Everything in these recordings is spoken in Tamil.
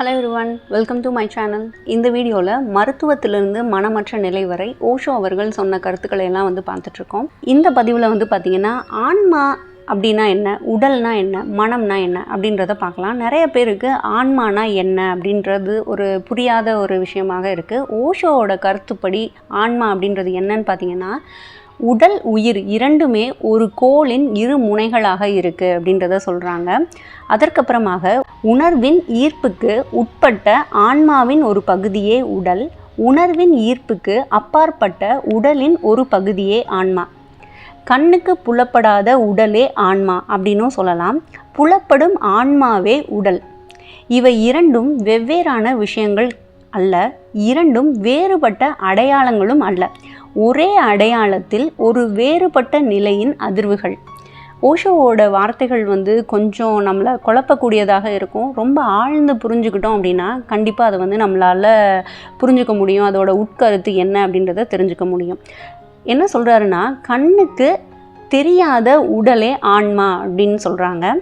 Hello everyone welcome to my channel இந்த வீடியோவில் மருத்துவத்திலிருந்து மனமற்ற நிலை வரை ஓஷோ அவர்கள் சொன்ன கருத்துக்களை எல்லாம் வந்து பார்த்துட்ருக்கோம். இந்த பதிவில் வந்து பார்த்திங்கன்னா ஆன்மா அப்படின்னா என்ன உடல்னா என்ன மனம்னா என்ன அப்படின்றத பார்க்கலாம். நிறைய பேருக்கு ஆன்மானா என்ன அப்படின்றது ஒரு புரியாத ஒரு விஷயமாக இருக்குது ஓஷோவோட கருத்துப்படி ஆன்மா அப்படின்றது என்னன்னு பார்த்தீங்கன்னா உடல் உயிர் இரண்டுமே ஒரு கோளின் இரு முனைகளாக இருக்குது அப்படின்றத சொல்கிறாங்க அதற்கப்புறமாக உணர்வின் ஈர்ப்புக்கு உட்பட்ட ஆன்மாவின் ஒரு பகுதியே உடல் உணர்வின் ஈர்ப்புக்கு அப்பாற்பட்ட உடலின் ஒரு பகுதியே ஆன்மா. கண்ணுக்கு புலப்படாத உடலே ஆன்மா அப்படின்னும் சொல்லலாம். புலப்படும் ஆன்மாவே உடல். இவை இரண்டும் வெவ்வேறான விஷயங்கள் அல்ல இரண்டும் வேறுபட்ட அடையாளங்களும் அல்ல. ஒரே அடையாளத்தில் ஒரு வேறுபட்ட நிலையின் அதிர்வுகள். ஓஷோவோட வார்த்தைகள் வந்து கொஞ்சம் நம்மளை குழப்பக்கூடியதாக இருக்கும். ரொம்ப ஆழ்ந்து புரிஞ்சுக்கிட்டோம் அப்படின்னா கண்டிப்பாக அதை வந்து நம்மளால் புரிஞ்சுக்க முடியும். அதோட உட்கருத்து என்ன அப்படின்றத தெரிஞ்சுக்க முடியும். என்ன சொல்கிறாருன்னா கண்ணுக்கு தெரியாத உடலே ஆன்மா அப்படின்னு சொல்கிறாங்க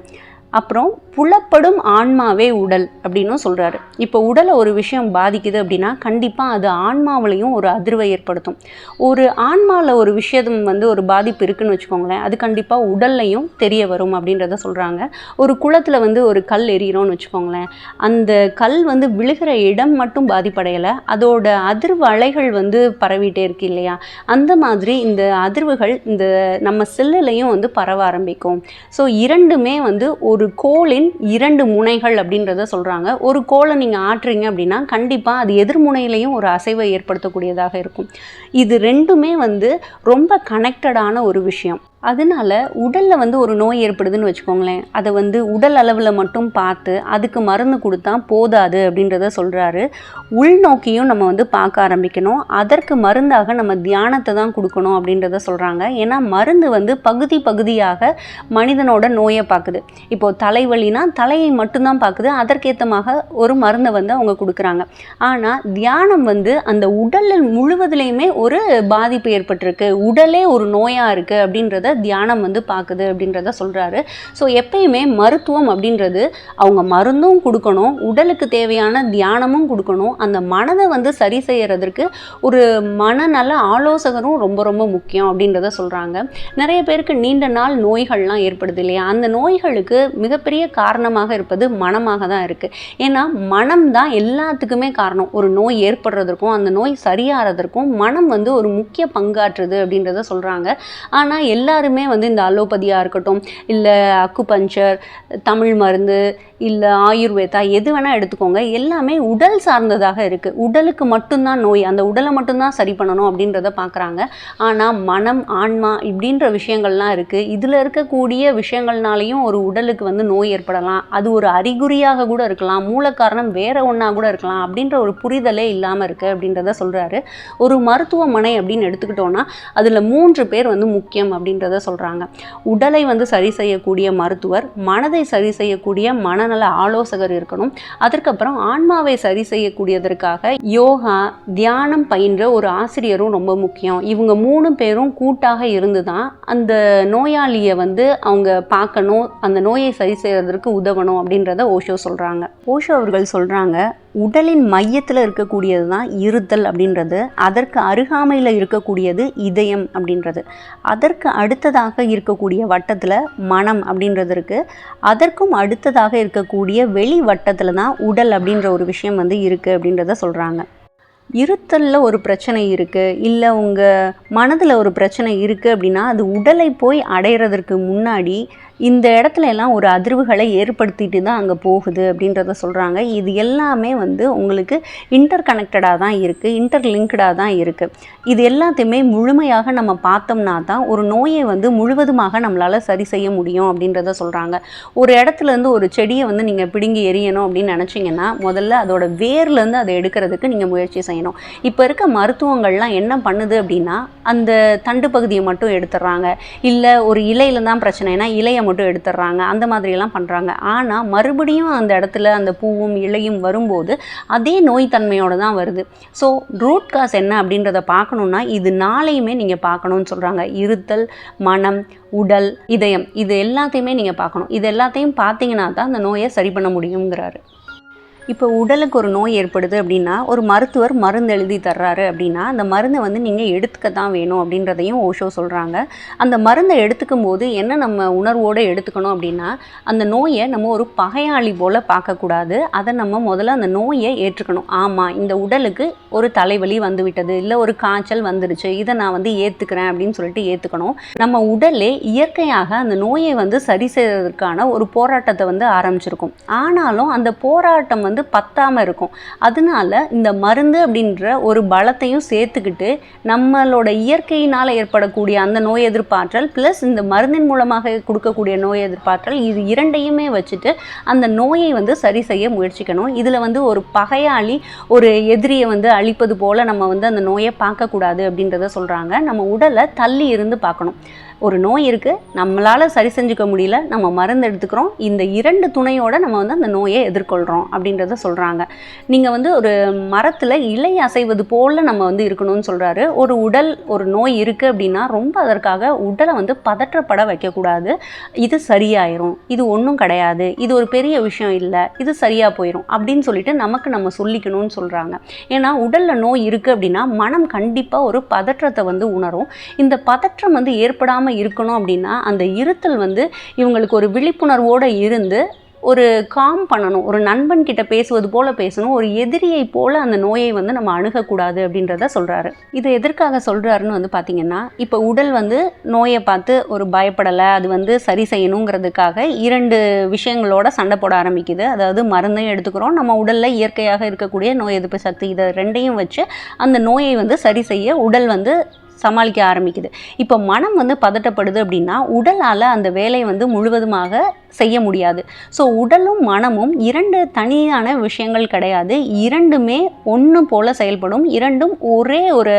அப்புறம் புலப்படும் ஆன்மாவே உடல் அப்படின்னும் சொல்கிறாரு இப்போ உடலை ஒரு விஷயம் பாதிக்குது அப்படின்னா கண்டிப்பாக அது ஆன்மாவிலையும் ஒரு அதிர்வை ஏற்படுத்தும். ஒரு ஆன்மாவில் ஒரு விஷயம் வந்து ஒரு பாதிப்பு இருக்குன்னு வச்சுக்கோங்களேன் அது கண்டிப்பாக உடல்லையும் தெரிய வரும் அப்படின்றத சொல்கிறாங்க ஒரு குளத்தில் வந்து ஒரு கல் எரியிறோன்னு வச்சுக்கோங்களேன் அந்த கல் வந்து விழுகிற இடம் மட்டும் பாதிப்படையலை அதோட அதிர்வு அலைகள் வந்து பரவிட்டே இருக்கு இல்லையா? அந்த மாதிரி இந்த அதிர்வுகள் இந்த நம்ம செல்லுலையும் வந்து பரவ ஆரம்பிக்கும். ஸோ இரண்டுமே வந்து ஒரு ஒரு கோளின் இரண்டு முனைகள் அப்படின்றத சொல்கிறாங்க ஒரு கோலை நீங்கள் ஆட்டுறீங்க அப்படின்னா கண்டிப்பாக அது எதிர்முனையிலையும் ஒரு அசைவை ஏற்படுத்தக்கூடியதாக இருக்கும். இது ரெண்டுமே வந்து ரொம்ப கனெக்டடான ஒரு விஷயம். அதனால உடலில் வந்து ஒரு நோய் ஏற்படுதுன்னு வச்சுக்கோங்களேன். அதை வந்து உடல் அளவில் மட்டும் பார்த்து அதுக்கு மருந்து கொடுத்தா போதாது அப்படின்றத சொல்கிறாரு உள்நோக்கியும் நம்ம வந்து பார்க்க ஆரம்பிக்கணும். அதற்கு மருந்தாக நம்ம தியானத்தை தான் கொடுக்கணும் அப்படின்றத சொல்கிறாங்க ஏன்னா மருந்து வந்து பகுதி பகுதியாக மனிதனோட நோயை பார்க்குது. இப்போது தலைவலினா தலையை மட்டும்தான் பார்க்குது. அதற்கேற்றமாக ஒரு மருந்தை வந்து அவங்க கொடுக்குறாங்க. ஆனால் தியானம் வந்து அந்த உடலில் முழுவதுலேயுமே ஒரு பாதிப்பு ஏற்பட்டிருக்கு. உடலே ஒரு நோயாக இருக்குது அப்படின்றத தியானம் வந்து பார்க்குது அப்படின்றத சொல்கிறாரு ஸோ எப்பயுமே மருத்துவம் அப்படின்றது அவங்க மருந்தும் கொடுக்கணும் உடலுக்கு தேவையான தியானமும் கொடுக்கணும். அந்த மனதை வந்து சரி செய்யறதற்கு ஒரு மனநல ஆலோசகரும் ரொம்ப ரொம்ப முக்கியம் அப்படின்றத சொல்கிறாங்க நிறைய பேருக்கு நீண்ட நாள் நோய்கள்லாம் ஏற்படுது இல்லையா? அந்த நோய்களுக்கு மிகப்பெரிய காரணமாக இருப்பது மனமாக தான் இருக்குது ஏன்னா மனம் தான் எல்லாத்துக்குமே காரணம். ஒரு நோய் ஏற்படுறதற்கும் அந்த நோய் சரியாகிறதற்கும் மனம் வந்து ஒரு முக்கிய பங்காற்றுது அப்படின்றத சொல்கிறாங்க ஆனால் எல்லா எல்லாருமே வந்து இந்த அலோபதியாக இருக்கட்டும் இல்லை அக்குபஞ்சர் தமிழ் மருந்து இல்லை ஆயுர்வேதா எது வேணால் எடுத்துக்கோங்க. எல்லாமே உடல் சார்ந்ததாக இருக்குது உடலுக்கு மட்டும்தான் நோய். அந்த உடலை மட்டும்தான் சரி பண்ணணும் அப்படின்றத பார்க்குறாங்க ஆனால் மனம் ஆன்மா இப்படின்ற விஷயங்கள்லாம் இருக்குது இதில் இருக்கக்கூடிய விஷயங்கள்னாலையும் ஒரு உடலுக்கு வந்து நோய் ஏற்படலாம். அது ஒரு அறிகுறியாக கூட இருக்கலாம். மூல காரணம் ஒன்றா கூட இருக்கலாம். அப்படின்ற ஒரு புரிதலே இல்லாமல் இருக்குது அப்படின்றத சொல்கிறாரு ஒரு மருத்துவமனை அப்படின்னு எடுத்துக்கிட்டோன்னா அதில் மூன்று பேர் வந்து முக்கியம் அப்படின்றத சொல்கிறாங்க உடலை வந்து சரி செய்யக்கூடிய மருத்துவர் மனதை சரி செய்யக்கூடிய மன மனநல ஆலோசகர் இருக்கணும். அதற்கப்புறம் ஆன்மாவை சரி செய்யக்கூடியதற்காக யோகா தியானம் பயின்ற ஒரு ஆசிரியரும் ரொம்ப முக்கியம். இவங்க மூணு பேரும் கூட்டாக இருந்து தான் அந்த நோயாளியை வந்து அவங்க பார்க்கணும் அந்த நோயை சரி செய்யறதற்கு உதவணும் அப்படின்றத ஓஷோ சொல்கிறாங்க ஓஷோ அவர்கள் சொல்கிறாங்க உடலின் மையத்தில் இருக்கக்கூடியது தான் இருத்தல் அப்படின்றது. அதற்கு அருகாமையில் இருக்கக்கூடியது இதயம் அப்படின்றது. அதற்கு அடுத்ததாக இருக்கக்கூடிய வட்டத்தில் மனம் அப்படின்றது இருக்குது அதற்கும் அடுத்ததாக இருக்கக்கூடிய வெளி வட்டத்தில் தான் உடல் அப்படின்ற ஒரு விஷயம் வந்து இருக்குது அப்படின்றத சொல்கிறாங்க இருத்தலில் ஒரு பிரச்சனை இருக்குது இல்லை உங்கள் மனதில் ஒரு பிரச்சனை இருக்குது அப்படின்னா அது உடலை போய் அடையிறதற்கு முன்னாடி இந்த இடத்துல எல்லாம் ஒரு அதிர்வுகளை ஏற்படுத்திட்டு தான் அங்கே போகுது அப்படின்றத சொல்கிறாங்க இது எல்லாமே வந்து உங்களுக்கு இன்டர் கனெக்டடாக தான் இருக்குது இன்டர் லிங்க்டாக தான் இருக்குது இது எல்லாத்தையுமே முழுமையாக நம்ம பார்த்தோம்னா தான் ஒரு நோயை வந்து முழுவதுமாக நம்மளால் சரி செய்ய முடியும் அப்படின்றத சொல்கிறாங்க ஒரு இடத்துலேருந்து ஒரு செடியை வந்து நீங்கள் பிடுங்கி எரியணும் அப்படின்னு நினச்சிங்கன்னா முதல்ல அதோட வேர்லேருந்து அதை எடுக்கிறதுக்கு நீங்கள் முயற்சி செய்யணும். இப்போ இருக்க மருத்துவங்கள்லாம் என்ன பண்ணுது அப்படின்னா அந்த தண்டு பகுதியை மட்டும் எடுத்துடுறாங்க. இல்லை ஒரு இலையில தான் பிரச்சனைனா இலையை மட்டும் எடுத்துடுறாங்க அந்த மாதிரியெல்லாம் பண்ணுறாங்க ஆனால் மறுபடியும் அந்த இடத்துல அந்த பூவும் இலையும் வரும்போது அதே நோய் தன்மையோடு தான் வருது. ஸோ ரூட் காஸ் என்ன அப்படின்றத பார்க்கணுன்னா இது நாளையுமே நீங்கள் பார்க்கணும்னு சொல்கிறாங்க இருத்தல் மனம் உடல் இதயம் இது எல்லாத்தையுமே நீங்கள் பார்க்கணும். இது எல்லாத்தையும் பார்த்தீங்கன்னா தான் அந்த நோயை சரி பண்ண முடியுங்கிறாரு. இப்போ உடலுக்கு ஒரு நோய் ஏற்படுது அப்படின்னா ஒரு மருத்துவர் மருந்து எழுதி தர்றாரு அப்படின்னா அந்த மருந்தை வந்து நீங்கள் எடுத்துக்க தான் வேணும் அப்படின்றதையும் ஓஷோ சொல்கிறாங்க அந்த மருந்தை எடுத்துக்கும் போது என்ன நம்ம உணர்வோடு எடுத்துக்கணும் அப்படின்னா அந்த நோயை நம்ம ஒரு பகையாளி போல் பார்க்கக்கூடாது அதை நம்ம முதல்ல அந்த நோயை ஏற்றுக்கணும். ஆமாம் இந்த உடலுக்கு ஒரு தலைவலி வந்து விட்டது இல்லை ஒரு காய்ச்சல் வந்துருச்சு இதை நான் வந்து ஏற்றுக்கிறேன் அப்படின்னு சொல்லிட்டு ஏற்றுக்கணும் நம்ம உடலே இயற்கையாக அந்த நோயை வந்து சரி செய்வதற்கான ஒரு போராட்டத்தை வந்து ஆரம்பிச்சிருக்கும். ஆனாலும் அந்த போராட்டம் வந்து பத்தாமல் இருக்கும். அதனால இந்த மருந்து அப்படின்ற ஒரு பலத்தையும் சேர்த்துக்கிட்டு நம்மளோட இயற்கையினால் ஏற்படக்கூடிய அந்த நோய் எதிர்ப்பாற்றல் ப்ளஸ் இந்த மருந்தின் மூலமாக கொடுக்கக்கூடிய நோய் எதிர்ப்பாற்றல் இது இரண்டையுமே வச்சுட்டு அந்த நோயை வந்து சரி செய்ய முயற்சிக்கணும். இதில் வந்து ஒரு பகையாளி ஒரு எதிரியை வந்து அழிப்பது போல் நம்ம வந்து அந்த நோயை பார்க்கக்கூடாது அப்படின்றத சொல்கிறாங்க நம்ம உடலை தள்ளி இருந்து பார்க்கணும். ஒரு நோய் இருக்குது நம்மளால் சரி செஞ்சுக்க முடியல நம்ம மருந்து எடுத்துக்கிறோம். இந்த இரண்டு துணையோடு நம்ம வந்து அந்த நோயை எதிர்கொள்கிறோம் அப்படின்றத சொல்கிறாங்க நீங்கள் வந்து ஒரு மரத்தில் இலை அசைவது போல் நம்ம வந்து இருக்கணும்னு சொல்கிறாரு ஒரு உடல் ஒரு நோய் இருக்குது அப்படின்னா ரொம்ப அதற்காக உடலை வந்து பதற்றப்பட வைக்கக்கூடாது. இது சரியாயிரும். இது ஒன்றும் கிடையாது. இது ஒரு பெரிய விஷயம் இல்லை. இது சரியாக போயிடும் அப்படின்னு சொல்லிட்டு நமக்கு நம்ம சொல்லிக்கணும்னு சொல்கிறாங்க ஏன்னா உடலில் நோய் இருக்குது அப்படின்னா மனம் கண்டிப்பாக ஒரு பதற்றத்தை வந்து உணரும். இந்த பதற்றம் வந்து ஏற்படாமல் இருக்கணும் அப்படின்னா அந்த இருத்தல் வந்து இவங்களுக்கு ஒரு விழிப்புணர்வோடு இருந்து ஒரு காம் பண்ணணும் ஒரு நண்பன் கிட்ட பேசுவது போல பேசணும் ஒரு எதிரியை போல அந்த நோயை வந்து நம்ம அணுகக்கூடாது அப்படின்றத சொல்கிறாரு இதை எதற்காக சொல்கிறாருன்னு வந்து பார்த்தீங்கன்னா இப்போ உடல் வந்து நோயை பார்த்து ஒரு பயப்படலை அது வந்து சரி செய்யணுங்கிறதுக்காக இரண்டு விஷயங்களோட சண்டை போட ஆரம்பிக்குது. அதாவது மருந்தையும் எடுத்துக்கிறோம் நம்ம உடலில் இயற்கையாக இருக்கக்கூடிய நோய் எதிர்ப்பு சக்தி இதை ரெண்டையும் வச்சு அந்த நோயை வந்து சரி செய்ய உடல் வந்து சமாளிக்க ஆரம்பிக்குது. இப்போ மனம் வந்து பதட்டப்படுது அப்படின்னா உடலால் அந்த வேலை வந்து முழுவதுமாக செய்ய முடியாது. ஸோ உடலும் மனமும் இரண்டு தனியான விஷயங்கள் கிடையாது. இரண்டுமே ஒன்று போல செயல்படும். இரண்டும் ஒரே ஒரு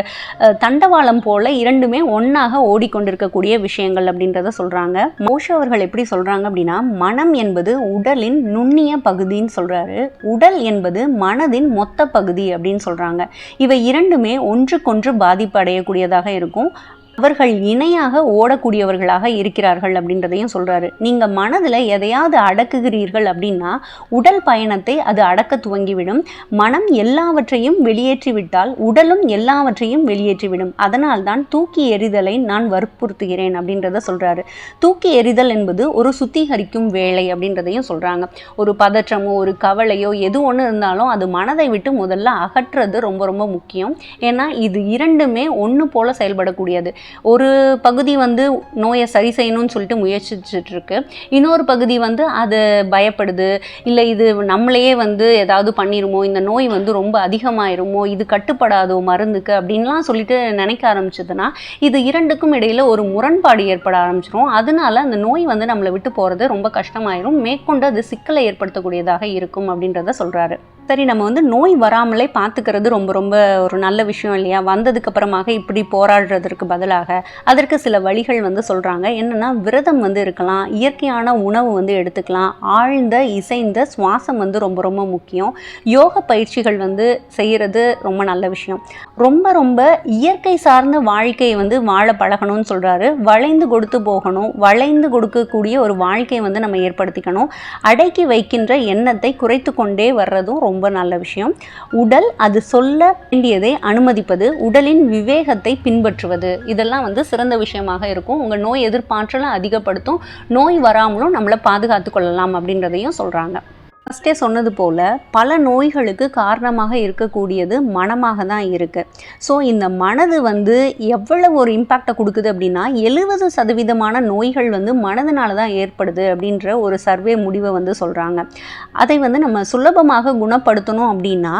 தண்டவாளம் போல இரண்டுமே ஒன்றாக ஓடிக்கொண்டிருக்கக்கூடிய விஷயங்கள் அப்படின்றத சொல்கிறாங்க மோஷோ அவர்கள் எப்படி சொல்கிறாங்க அப்படின்னா மனம் என்பது உடலின் நுண்ணிய பகுதின்னு சொல்கிறாரு உடல் என்பது மனதின் மொத்த பகுதி அப்படின்னு சொல்கிறாங்க இவை இரண்டுமே ஒன்றுக்கொன்று பாதிப்பு அடையக்கூடியதாக இருக்கும். அவர்கள் இணையாக ஓடக்கூடியவர்களாக இருக்கிறார்கள் அப்படின்றதையும் சொல்கிறாரு நீங்கள் மனதில் எதையாவது அடக்குகிறீர்கள் அப்படின்னா உடல் பயணத்தை அது அடக்க துவங்கிவிடும். மனம் எல்லாவற்றையும் வெளியேற்றிவிட்டால் உடலும் எல்லாவற்றையும் வெளியேற்றிவிடும். அதனால் தான் தூக்கி எறிதலை நான் வற்புறுத்துகிறேன் அப்படின்றத சொல்கிறாரு தூக்கி எறிதல் என்பது ஒரு சுத்திகரிக்கும் வேலை அப்படின்றதையும் சொல்கிறாங்க ஒரு பதற்றமோ ஒரு கவலையோ எது ஒன்று இருந்தாலும் அது மனதை விட்டு முதல்ல அகற்றுறது ரொம்ப ரொம்ப முக்கியம். ஏன்னா இது இரண்டுமே ஒன்று போல செயல்படக்கூடியது. ஒரு பகுதி வந்து நோயை சரி செய்யணும்னு சொல்லிட்டு முயற்சிச்சுட்டு இருக்கு இன்னொரு பகுதி வந்து அது பயப்படுது. இல்லை இது நம்மளையே வந்து ஏதாவது பண்ணிடுமோ இந்த நோய் வந்து ரொம்ப அதிகமாயிருமோ இது கட்டுப்படாதோ மருந்துக்கு அப்படின்லாம் சொல்லிட்டு நினைக்க ஆரம்பிச்சதுன்னா இது இரண்டுக்கும் இடையில ஒரு முரண்பாடு ஏற்பட ஆரம்பிச்சிரும். அதனால அந்த நோய் வந்து நம்மளை விட்டு போகிறது ரொம்ப கஷ்டமாயிரும். மேற்கொண்டு அது சிக்கலை ஏற்படுத்தக்கூடியதாக இருக்கும் அப்படின்றத சொல்கிறாரு சரி நம்ம வந்து நோய் வராமலே பார்த்துக்கிறது ரொம்ப ரொம்ப ஒரு நல்ல விஷயம் இல்லையா? வந்ததுக்கப்புறமாக இப்படி போராடுறதற்கு பதிலாக அதற்கு சில வழிகள் வந்து சொல்கிறாங்க என்னென்னா விரதம் வந்து இருக்கலாம் இயற்கையான உணவு வந்து எடுத்துக்கலாம் ஆழ்ந்த இசைந்த சுவாசம் வந்து ரொம்ப ரொம்ப முக்கியம். யோக பயிற்சிகள் வந்து செய்கிறது ரொம்ப நல்ல விஷயம். ரொம்ப ரொம்ப இயற்கை சார்ந்த வாழ்க்கையை வந்து வாழ பழகணும்னு சொல்கிறாரு வளைந்து கொடுத்து போகணும் வளைந்து கொடுக்கக்கூடிய ஒரு வாழ்க்கையை வந்து நம்ம ஏற்படுத்திக்கணும். அடக்கி வைக்கின்ற எண்ணத்தை குறைத்து கொண்டே வர்றதும் ரொம்ப ரொம்ப நல்ல விஷயம். உடல் அது சொல்ல வேண்டியதை அனுமதிப்பது உடலின் விவேகத்தை பின்பற்றுவது. இதெல்லாம் வந்து சிறந்த விஷயமாக இருக்கும். உங்கள் நோய் எதிர்ப்பாற்றலை அதிகப்படுத்தும். நோய் வராமலும் நம்மளை பாதுகாத்து கொள்ளலாம் அப்படின்றதையும் சொல்கிறாங்க ஃபஸ்ட்டே சொன்னது போல் பல நோய்களுக்கு காரணமாக இருக்கக்கூடியது மனமாக தான் இருக்குது ஸோ இந்த மனது வந்து எவ்வளவு ஒரு இம்பேக்டை கொடுக்குது அப்படின்னா எழுபது சதவீதமான நோய்கள் வந்து மனதினால தான் ஏற்படுது அப்படின்ற ஒரு சர்வே முடிவை வந்து சொல்கிறாங்க அதை வந்து நம்ம சுலபமாக குணப்படுத்தணும் அப்படின்னா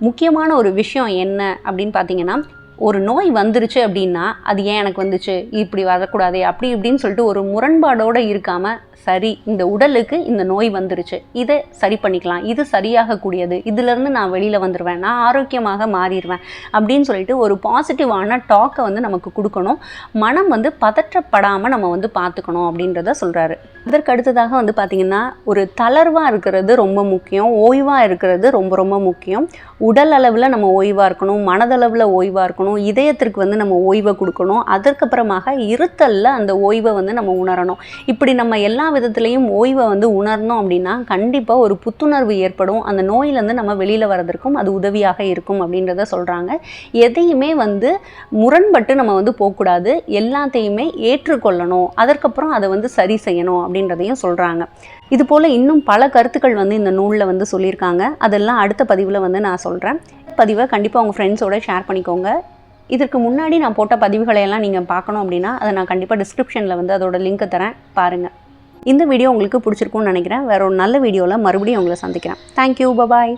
முக்கியமான ஒரு விஷயம் என்ன அப்படின்னு பார்த்தீங்கன்னா ஒரு நோய் வந்துருச்சு அப்படின்னா அது ஏன் எனக்கு வந்துச்சு? இப்படி வரக்கூடாதே அப்படி இப்படின்னு சொல்லிட்டு ஒரு முரண்பாடோடு இருக்காமல் சரி இந்த உடலுக்கு இந்த நோய் வந்துருச்சு. இதை சரி பண்ணிக்கலாம். இது சரியாகக்கூடியது. இதுலேருந்து நான் வெளியில் வந்துடுவேன் நான் ஆரோக்கியமாக மாறிடுவேன் அப்படின்னு சொல்லிட்டு ஒரு பாசிட்டிவான டாக்கை வந்து நமக்கு கொடுக்கணும். மனம் வந்து பதற்றப்படாமல் நம்ம வந்து பார்த்துக்கணும் அப்படின்றத சொல்கிறாரு அதற்கு அடுத்ததாக வந்து பார்த்திங்கன்னா ஒரு தளர்வாக இருக்கிறது ரொம்ப முக்கியம். ஓய்வாக இருக்கிறது ரொம்ப ரொம்ப முக்கியம். உடல் அளவில் நம்ம ஓய்வாக இருக்கணும். மனதளவில் ஓய்வாக இருக்கணும். இதயத்திற்கு வந்து நம்ம ஓய்வை கொடுக்கணும் அதற்கப்புறமாக இருத்தலில் அந்த ஓய்வை வந்து நம்ம உணரணும். இப்படி நம்ம எல்லா விதத்துலேயும் ஓய்வை வந்து உணரணும் அப்படின்னா கண்டிப்பாக ஒரு புத்துணர்வு ஏற்படும். அந்த நோயிலேருந்து நம்ம வெளியில் வரதற்கும் அது உதவியாக இருக்கும் அப்படின்றத சொல்கிறாங்க எதையுமே வந்து முரண்பட்டு நம்ம வந்து போகக்கூடாது. எல்லாத்தையுமே ஏற்றுக்கொள்ளணும். அதற்கப்புறம் அதை வந்து சரி செய்யணும் அப்படின்றதையும் சொல்கிறாங்க இது போல் இன்னும் பல கருத்துக்கள் வந்து இந்த நூலில் வந்து சொல்லியிருக்காங்க. அதெல்லாம் அடுத்த பதிவில் வந்து நான் சொல்கிறேன் பதிவை கண்டிப்பாக உங்கள் ஃப்ரெண்ட்ஸோட ஷேர் பண்ணிக்கோங்க. இதற்கு முன்னாடி நான் போட்ட பதிவுகளை எல்லாம் நீங்கள் பார்க்கணும் அப்படின்னா அதை நான் கண்டிப்பாக டிஸ்கிரிப்ஷனில் வந்து அதோட லிங்க்கை தரேன். பாருங்கள் இந்த வீடியோ உங்களுக்கு பிடிச்சிருக்கும்னு நினைக்கிறேன். வேற ஒரு நல்ல வீடியோவில் மறுபடியும் உங்களை சந்திக்கிறேன். Thank you bye bye